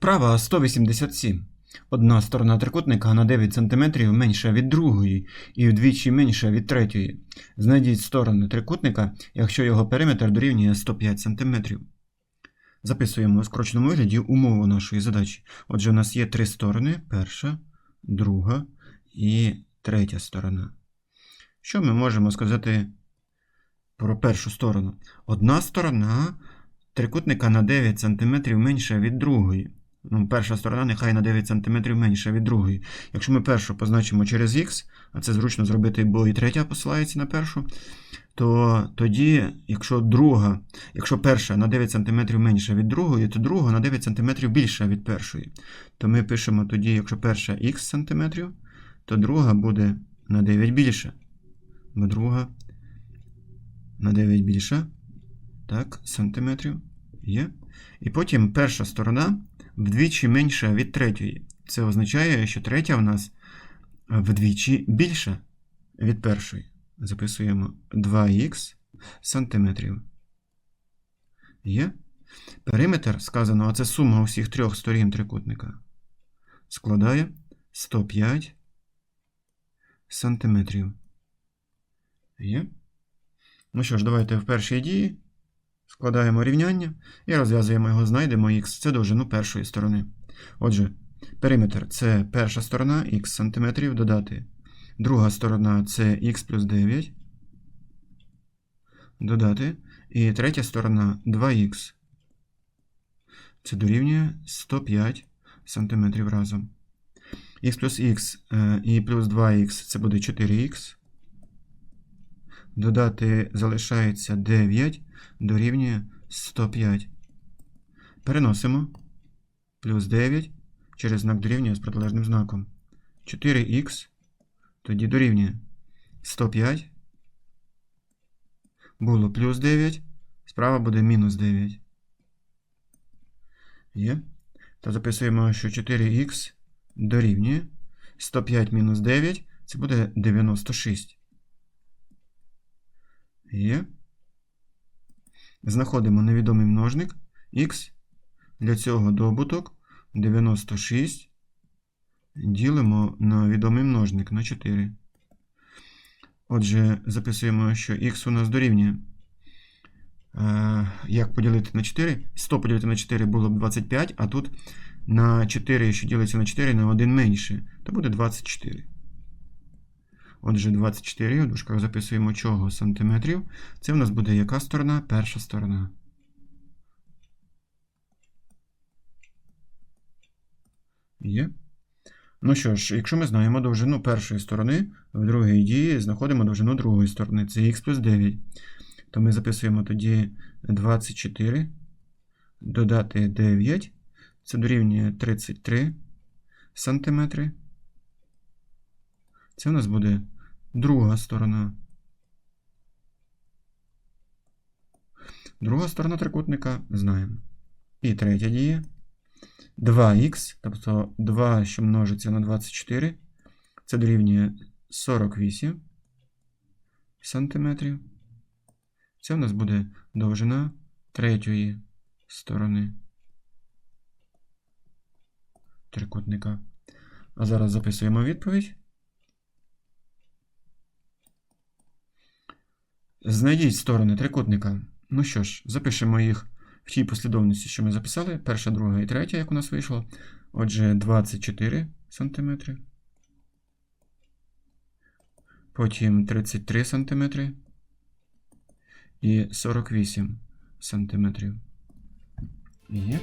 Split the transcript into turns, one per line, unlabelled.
Вправа 187. Одна сторона трикутника на 9 см менша від другої і вдвічі менша від третьої. Знайдіть сторони трикутника, якщо його периметр дорівнює 105 см. Записуємо у скороченому вигляді умову нашої задачі. Отже, у нас є три сторони: перша, друга і третя сторона. Що ми можемо сказати про першу сторону? Одна сторона трикутника на 9 см менша від другої. Ну, перша сторона нехай на 9 см менша від другої. Якщо ми першу позначимо через х, а це зручно зробити, бо і третя посилається на першу, то тоді, якщо друга, якщо перша на 9 см менша від другої, то друга на 9 см більша від першої. То ми пишемо тоді, якщо перша х см, то друга буде на 9 більша. Бо друга на 9 більша. Так, сантиметрів є. І потім перша сторона вдвічі менша від третьої. Це означає, що третя в нас вдвічі більша від першої. Записуємо 2х сантиметрів. Є. Периметр, сказано, а це сума усіх трьох сторін трикутника. Складає 105 сантиметрів. Є. Ну що ж, давайте в першій дії складаємо рівняння і розв'язуємо його, знайдемо х. Це довжину першої сторони. Отже, периметр це перша сторона х сантиметрів додати. Друга сторона це х плюс 9. Додати. І третя сторона 2х. Це дорівнює 105 сантиметрів разом. х плюс х і плюс 2х це буде 4х. Додати залишається 9 дорівнює 105. Переносимо плюс 9 через знак дорівнює з протилежним знаком. 4х тоді дорівнює 105. Було плюс 9. Справа буде мінус 9. Є. То записуємо, що 4х дорівнює 105 мінус 9. Це буде 96. Є. Знаходимо невідомий множник х. Для цього добуток 96 ділимо на відомий множник на 4. Отже, записуємо, що х у нас дорівнює. Е, як поділити на 4? 100 поділити на 4 було б 25, а тут на 4, що ділиться на 4, на 1 менше, то буде 24. Отже, 24 у дужках записуємо чого сантиметрів. Це в нас буде яка сторона? Перша сторона. Є. Ну що ж, якщо ми знаємо довжину першої сторони, в другій дії знаходимо довжину другої сторони. Це х плюс 9. То ми записуємо тоді 24. Додати 9. Це дорівнює 33 сантиметри. Це у нас буде друга сторона. Друга сторона трикутника знаємо. І третя дія. 2х, тобто 2, що множиться на 24, це дорівнює 48 сантиметрів. Це у нас буде довжина третьої сторони трикутника. А зараз записуємо відповідь. Знайдіть сторони трикутника. Ну що ж, запишемо їх в тій послідовності, що ми записали. Перша, друга і третя, як у нас вийшло. Отже, 24 см. Потім 33 см. І 48 см. Є.